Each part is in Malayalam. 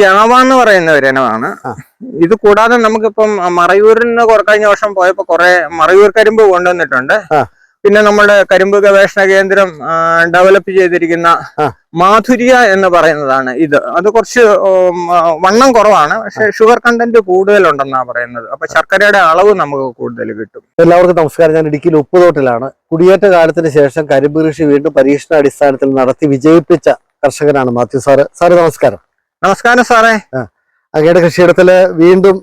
ജാവ എന്ന് പറയുന്ന ഒരു ഇനമാണ്. ഇത് കൂടാതെ നമുക്കിപ്പം മറയൂരിന് നിന്ന് കഴിഞ്ഞ വർഷം പോയപ്പോ കുറെ മറയൂർ കരിമ്പ് കൊണ്ടുവന്നിട്ടുണ്ട്. പിന്നെ നമ്മുടെ കരിമ്പ് ഗവേഷണ കേന്ദ്രം ഡെവലപ്പ് ചെയ്തിരിക്കുന്ന. മാധുര്യ എന്ന് പറയുന്നതാണ് ഇത്. അത് കുറച്ച് വണ്ണം കുറവാണ്. പക്ഷെ ഷുഗർ കണ്ടന്റ് കൂടുതലുണ്ടെന്നാണ് പറയുന്നത്. അപ്പൊ ശർക്കരയുടെ അളവ് നമുക്ക് കൂടുതൽ കിട്ടും. എല്ലാവർക്കും നമസ്കാരം. ഞാൻ ഇടുക്കിയിൽ ഉപ്പുതോട്ടിലാണ് കുടിയേറ്റ കാലത്തിന് ശേഷം കരിമ്പ് കൃഷി വീണ്ടും പരീക്ഷണാടിസ്ഥാനത്തിൽ നടത്തി വിജയിപ്പിച്ച കർഷകനാണ് മാത്യു സാറ്. സാറ് നമസ്കാരം. നമസ്കാരം സാറേ. അങ്ങയുടെ കൃഷിയിടത്തിൽ വീണ്ടും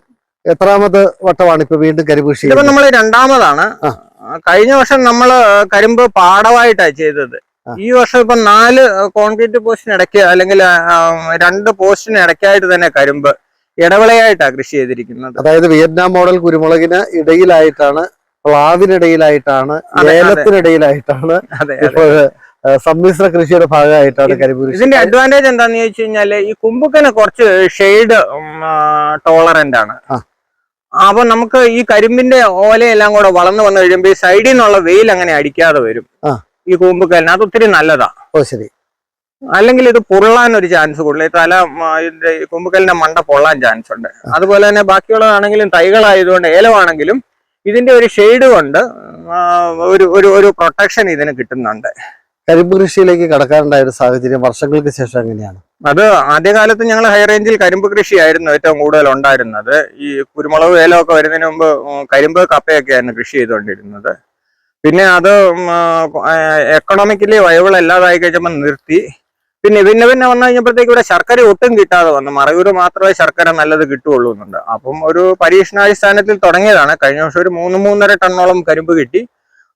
എത്രാമത് വട്ടമാണ് ഇപ്പൊ വീണ്ടും കരിമ്പ് കൃഷി ഇപ്പൊ നമ്മൾ നമ്മൾ രണ്ടാമതാണ് കഴിഞ്ഞ വർഷം നമ്മൾ കരിമ്പ് പാടവായിട്ടാ ചെയ്തത്. ഈ വർഷം ഇപ്പൊ നാല് കോൺക്രീറ്റ് പോസ്റ്റിന് ഇടയ്ക്ക് അല്ലെങ്കിൽ രണ്ട് പോസ്റ്റിന് ഇടയ്ക്കായിട്ട് തന്നെ കരിമ്പ് ഇടവിളയായിട്ടാണ് കൃഷി ചെയ്തിരിക്കുന്നത്. അതായത് വിയറ്റ്നാം മോഡൽ കുരുമുളകിന് ഇടയിലായിട്ടാണ് പ്ലാവിനിടയിലായിട്ടാണ്. ഏലത്തിനിടയിലായിട്ടാണ് അതെ. ഇപ്പോൾ സമ്മിശ്ര കൃഷിയുടെ ഭാഗമായിട്ടാണ് കരിപൂരി ഇതിന്റെ അഡ്വാന്റേജ് എന്താന്ന് ചോദിച്ചു കഴിഞ്ഞാൽ ഈ കുമ്പുക്കന് കുറച്ച് ഷെയ്ഡ് ടോളറന്റ് ആണ്. അപ്പൊ നമുക്ക് ഈ കരിമ്പിന്റെ ഓലയെല്ലാം കൂടെ വളർന്നു വന്നു കഴിയുമ്പോൾ ഈ സൈഡിൽ നിന്നുള്ള വെയിൽ അങ്ങനെ അടിക്കാതെ വരും. ഈ കൂമ്പുക്കലിന്. അത് ഒത്തിരി നല്ലതാ. ഓ ശരി. അല്ലെങ്കിൽ ഇത് പൊള്ളാൻ ഒരു ചാൻസ് കൂടുതൽ. ഈ തല ഇതിന്റെ ഈ കുമ്പുക്കലിന്റെ മണ്ട പൊള്ളാൻ ചാൻസ് ഉണ്ട്. അതുപോലെ തന്നെ ബാക്കിയുള്ളതാണെങ്കിലും തൈകളായതുകൊണ്ട് ഏലമാണെങ്കിലും ഇതിന്റെ ഒരു ഷെയ്ഡ് കൊണ്ട് ഒരു ഒരു പ്രൊട്ടക്ഷൻ ഇതിന് കിട്ടുന്നുണ്ട്. കരിമ്പ് കൃഷിയിലേക്ക് കടക്കാറുണ്ടായ ഒരു സാഹചര്യം വർഷങ്ങൾക്ക് ശേഷം എങ്ങനെയാണ്? അത് ആദ്യകാലത്ത് ഞങ്ങൾ ഹൈ റേഞ്ചിൽ കരിമ്പ് കൃഷിയായിരുന്നു ഏറ്റവും കൂടുതൽ ഉണ്ടായിരുന്നത്. ഈ കുരുമുളക് ഏലമൊക്കെ വരുന്നതിന് മുമ്പ് കരിമ്പ് കരിമ്പ് കപ്പയൊക്കെയായിരുന്നു കൃഷി ചെയ്തുകൊണ്ടിരുന്നത്. പിന്നെ അത് എക്കണോമിക്കലി വയബിൾ അല്ലാതായി കഴിഞ്ഞപ്പോൾ നിർത്തി. പിന്നെ പിന്നെ പിന്നെ വന്നു കഴിഞ്ഞപ്പോഴത്തേക്ക് ഇവിടെ ശർക്കര ഒട്ടും കിട്ടാതെ വന്നു. മറയൂർ മാത്രമേ ശർക്കര നല്ലത് കിട്ടുള്ളൂ എന്നുണ്ട് അപ്പം ഒരു പരീക്ഷണാടിസ്ഥാനത്തിൽ തുടങ്ങിയതാണ്. കഴിഞ്ഞ വർഷം ഒരു മൂന്ന് മൂന്നര ടണ്ണോളം കരിമ്പ് കിട്ടി.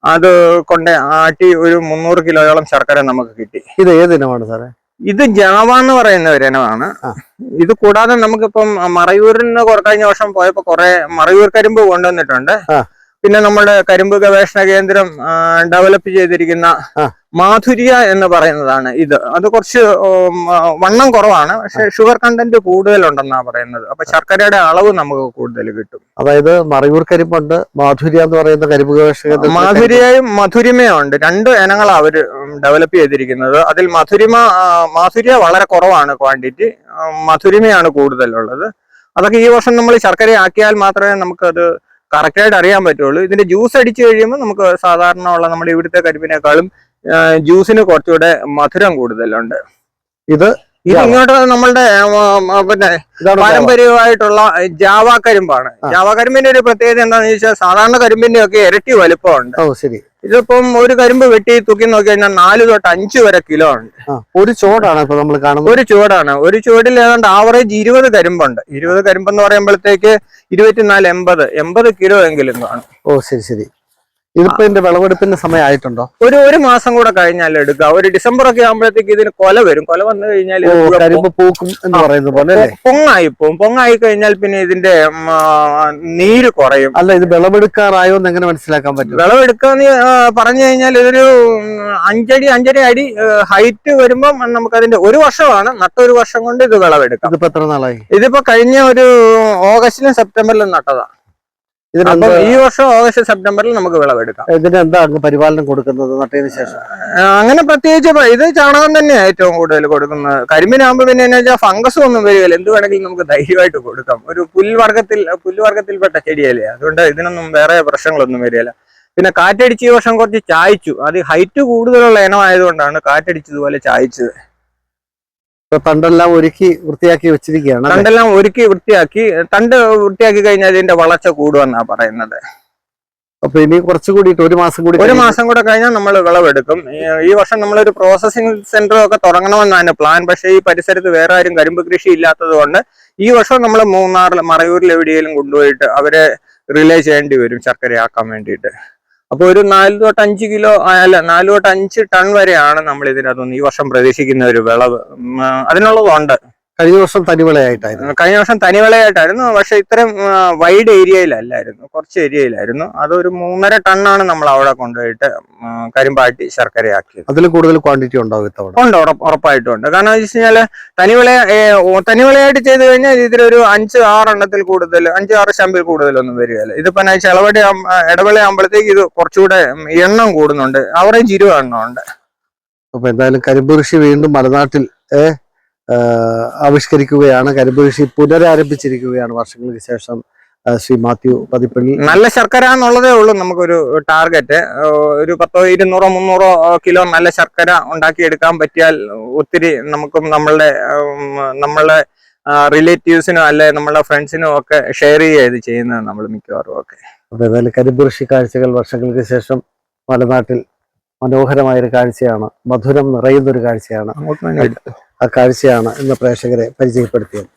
അത് കൊണ്ട് ആട്ടി ഒരു മുന്നൂറ് കിലോയോളം ശർക്കര നമുക്ക് കിട്ടി. ഇത് ഏത് ഇനമാണ് സാറേ? ഇത് ജാവ എന്ന് പറയുന്ന ഒരു ഇനമാണ്. ഇത് കൂടാതെ നമുക്കിപ്പം മറയൂരിന് കൊറ- കഴിഞ്ഞ വർഷം പോയപ്പോ കുറെ മറയൂർ കരിമ്പ് കൊണ്ടുവന്നിട്ടുണ്ട്. പിന്നെ നമ്മുടെ കരിമ്പ് ഗവേഷണ കേന്ദ്രം ഡെവലപ്പ് ചെയ്തിരിക്കുന്ന. മാധുര്യ എന്ന് പറയുന്നതാണ് ഇത്. അത് കുറച്ച് വണ്ണം കുറവാണ്. പക്ഷെ ഷുഗർ കണ്ടന്റ് കൂടുതലുണ്ടെന്നാണ് പറയുന്നത്. അപ്പൊ ശർക്കരയുടെ അളവ് നമുക്ക് കൂടുതൽ കിട്ടും. അതായത് മറയൂർ കരിമ്പുണ്ട് മാധുര്യ എന്ന് പറയുന്ന കരിമ്പ് ഗവേഷക മാധുര്യയും മധുരിമയും ഉണ്ട് രണ്ട് ഇനങ്ങളാണ് അവർ ഡെവലപ്പ് ചെയ്തിരിക്കുന്നത്. അതിൽ മധുരിമ മാധുര്യ വളരെ കുറവാണ് ക്വാണ്ടിറ്റി മധുരിമയാണ് കൂടുതലുള്ളത്. അതൊക്കെ ഈ വർഷം നമ്മൾ ശർക്കര ആക്കിയാൽ മാത്രമേ നമുക്കത് കറക്റ്റായിട്ട് അറിയാൻ പറ്റുള്ളൂ. ഇതിന്റെ ജ്യൂസ് അടിച്ചു കഴിയുമ്പോൾ നമുക്ക് സാധാരണ ഉള്ള നമ്മുടെ ഇവിടുത്തെ കരിമ്പിനേക്കാളും ആ, ജ്യൂസിന് കുറച്ചുകൂടെ മധുരം കൂടുതലുണ്ട്. ഇത് ഇത് ഇങ്ങോട്ട് നമ്മളുടെ പിന്നെ പാരമ്പര്യമായിട്ടുള്ള ജാവ കരിമ്പാണ്. ജാവ കരിമ്പിന്റെ ഒരു പ്രത്യേകത എന്താണെന്ന് ചോദിച്ചാൽ സാധാരണ കരിമ്പിന്റെ ഒക്കെ ഇരട്ടി വലുപ്പമുണ്ട്. ഓ ശരി. ഇതിപ്പം ഒരു കരിമ്പ് വെട്ടി തൂക്കി നോക്കി കഴിഞ്ഞാൽ നാല് തൊട്ട് അഞ്ച് വരെ കിലോ ഉണ്ട്. ഒരു ചുവടാണ് ഇപ്പൊ നമ്മൾ കാണുന്നത്? ഒരു ചുവടാണ്. ഒരു ചുവടിൽ ഏതാണ്ട് ആവറേജ് ഇരുപത് കരിമ്പുണ്ട്. ഇരുപത് കരിമ്പെന്ന് പറയുമ്പോഴത്തേക്ക് ഇരുപത്തിനാല് എൺപത് എൺപത് കിലോ എങ്കിലും കാണും. ഓ ശരി ശരി. ഇതിപ്പോ ഇതിന്റെ വിളവെടുപ്പിന്റെ സമയമായിട്ടുണ്ടോ? ഒരു ഒരു മാസം കൂടെ കഴിഞ്ഞാൽ എടുക്കുക ഒരു ഡിസംബർ ഒക്കെ ആകുമ്പോഴത്തേക്ക് ഇതിന് കൊല വരും. കൊല വന്നു കഴിഞ്ഞാൽ കരിമ്പ് പൂക്കും എന്ന് പറയുന്നത് പോലെ പൊങ്ങായി പോവും. പൊങ്ങായി കഴിഞ്ഞാൽ പിന്നെ ഇതിന്റെ നീര് കുറയും. അല്ല ഇത് വിളവെടുക്കാറായോ എന്ന് എങ്ങനെ മനസ്സിലാക്കാൻ പറ്റും? വിളവെടുക്കാന്ന് പറഞ്ഞു കഴിഞ്ഞാൽ ഇതൊരു അഞ്ചടി അഞ്ചര അടി ഹൈറ്റ് വരുമ്പം നമുക്ക് അതിന്റെ ഒരു വർഷമാണ്. നട്ടൊരു വർഷം കൊണ്ട് ഇത് വിളവെടുക്കാം. ഇതിപ്പോ എത്ര നാളായി? ഇതിപ്പോ കഴിഞ്ഞ ഒരു ഓഗസ്റ്റിലും സെപ്റ്റംബറിലും നട്ടതാ. ഈ വർഷം ഓഗസ്റ്റ് സെപ്റ്റംബറിൽ നമുക്ക് വിളവെടുക്കാം. ഇതിന് എന്താ അങ്ങ് പരിപാലനം കൊടുക്കുന്നത് നട്ടതിന് ശേഷം? അങ്ങനെ പ്രത്യേകിച്ച് ഇത് ചാണകം തന്നെയാണ് ഏറ്റവും കൂടുതൽ കൊടുക്കുന്നത്. കരിമ്പിനാകുമ്പോൾ പിന്നെ എന്ന് വെച്ചാൽ ഫംഗസ് ഒന്നും വരികയില്ല. എന്ത് വേണമെങ്കിലും നമുക്ക് ധൈര്യമായിട്ട് കൊടുക്കാം. ഒരു പുൽവർഗത്തിൽ പുൽവർഗത്തിൽപ്പെട്ട ചെടിയല്ലേ? അതുകൊണ്ട് ഇതിനൊന്നും വേറെ പ്രശ്നങ്ങളൊന്നും വരികയില്ല. പിന്നെ കാറ്റടിച്ച് ഈ വർഷം കുറച്ച് ചായച്ചു. അത് ഹൈറ്റ് കൂടുതലുള്ള ഇനമായതുകൊണ്ടാണ് കാറ്റടിച്ചതുപോലെ ചായച്ചത്. തണ്ടെല്ലാം ഒരുക്കി വൃത്തിയാക്കി വെച്ചിരിക്കുകയാണ് തണ്ടെല്ലാം ഒരുക്കി വൃത്തിയാക്കി. തണ്ട് വൃത്തിയാക്കി കഴിഞ്ഞാൽ ഇതിന്റെ വളർച്ച കൂടുമെന്നാ പറയുന്നത്. അപ്പൊ ഇനി കുറച്ചുകൂടി ഒരു മാസം കൂടി ഒരു മാസം കൂടെ കഴിഞ്ഞാൽ നമ്മൾ വിളവെടുക്കും. ഈ- ഈ വർഷം നമ്മളൊരു പ്രോസസ്സിംഗ് സെന്റർ ഒക്കെ തുടങ്ങണമെന്നാണ് പ്ലാൻ പക്ഷേ ഈ പരിസരത്ത് വേറെ ആരും കരിമ്പ് കൃഷി ഇല്ലാത്തത് കൊണ്ട് ഈ വർഷം നമ്മൾ മൂന്നാറിൽ മറയൂരിൽ എവിടെയെങ്കിലും കൊണ്ടുപോയിട്ട് അവരെ റിലേ ചെയ്യേണ്ടി വരും ശർക്കരയാക്കാൻ വേണ്ടിയിട്ട്. അപ്പോൾ ഒരു നാല് തൊട്ട് അഞ്ച് കിലോ അല്ല നാല് തൊട്ട് അഞ്ച് ടൺ വരെയാണ് നമ്മൾ ഇതിനകത്തുനിന്ന് ഈ വർഷം പ്രതീക്ഷിക്കുന്ന ഒരു വിളവ്. അതിനുള്ളതുണ്ട്. കഴിഞ്ഞ വർഷം തനിവിളയായിട്ടായിരുന്നു കഴിഞ്ഞ വർഷം തനിവിളയായിട്ടായിരുന്നു പക്ഷെ ഇത്രയും വൈഡ് ഏരിയയിലല്ലായിരുന്നു കുറച്ച് ഏരിയയിലായിരുന്നു അതൊരു മൂന്നര ടണ്ണാണ് നമ്മൾ അവിടെ കൊണ്ടുപോയിട്ട് കരിമ്പാട്ടി ശർക്കരയാക്കിയത് അതിൽ കൂടുതൽ ക്വാണ്ടിറ്റി ഉണ്ടാവും ഇത്തവണ? ഉണ്ട് ഉറപ്പായിട്ടും ഉണ്ട്. കാരണം എന്ന് വെച്ച് കഴിഞ്ഞാൽ തനിവിള തനിവിളയായിട്ട് ചെയ്ത് കഴിഞ്ഞാൽ ഇതിലൊരു അഞ്ച് ആറെണ്ണത്തിൽ കൂടുതൽ അഞ്ച് ആറ് ശമ്പിൽ കൂടുതലൊന്നും വരികയില്ല. ഇതിപ്പോ എന്നാ ഇടവിളയാകുമ്പോഴത്തേക്ക് ഇത് കുറച്ചുകൂടെ എണ്ണം കൂടുന്നുണ്ട്. അവറേജ് ഇരുപത് എണ്ണം ഉണ്ട്. അപ്പൊ എന്തായാലും കരിമ്പ് കൃഷി വീണ്ടും മലനാട്ടിൽ ഏ ആ, ആവിഷ്കരിക്കുകയാണ്. കരിമ്പ് കൃഷി പുനരാരംഭിച്ചിരിക്കുകയാണ് വർഷങ്ങൾക്ക് ശേഷം ശ്രീ മാത്യു പതിപ്പള്ളി. നല്ല ശർക്കര എന്നുള്ളതേ ഉള്ളൂ നമുക്കൊരു ടാർഗറ്റ്. ഒരു പത്തോ ഇരുന്നൂറോ മുന്നൂറോ കിലോ നല്ല ശർക്കര ഉണ്ടാക്കിയെടുക്കാൻ പറ്റിയാൽ ഒത്തിരി നമുക്കും നമ്മളുടെ നമ്മളുടെ നമ്മളെ റിലേറ്റീവ്സിനും അല്ലെ നമ്മളെ ഫ്രണ്ട്സിനും ഒക്കെ ഷെയർ ചെയ്യുക ഇത് ചെയ്യുന്നത് നമ്മൾ മിക്കവാറും ഒക്കെ. അതേപോലെ ഏതായാലും കരിമ്പ് കൃഷി കാഴ്ചകൾ വർഷങ്ങൾക്ക് ശേഷം മലനാട്ടിൽ മനോഹരമായ ഒരു കാഴ്ചയാണ്. മധുരം നിറയുന്ന ഒരു കാഴ്ചയാണ്. ആ കാഴ്ചയാണ് ഇന്ന് പ്രേക്ഷകരെ പരിചയപ്പെടുത്തിയത്.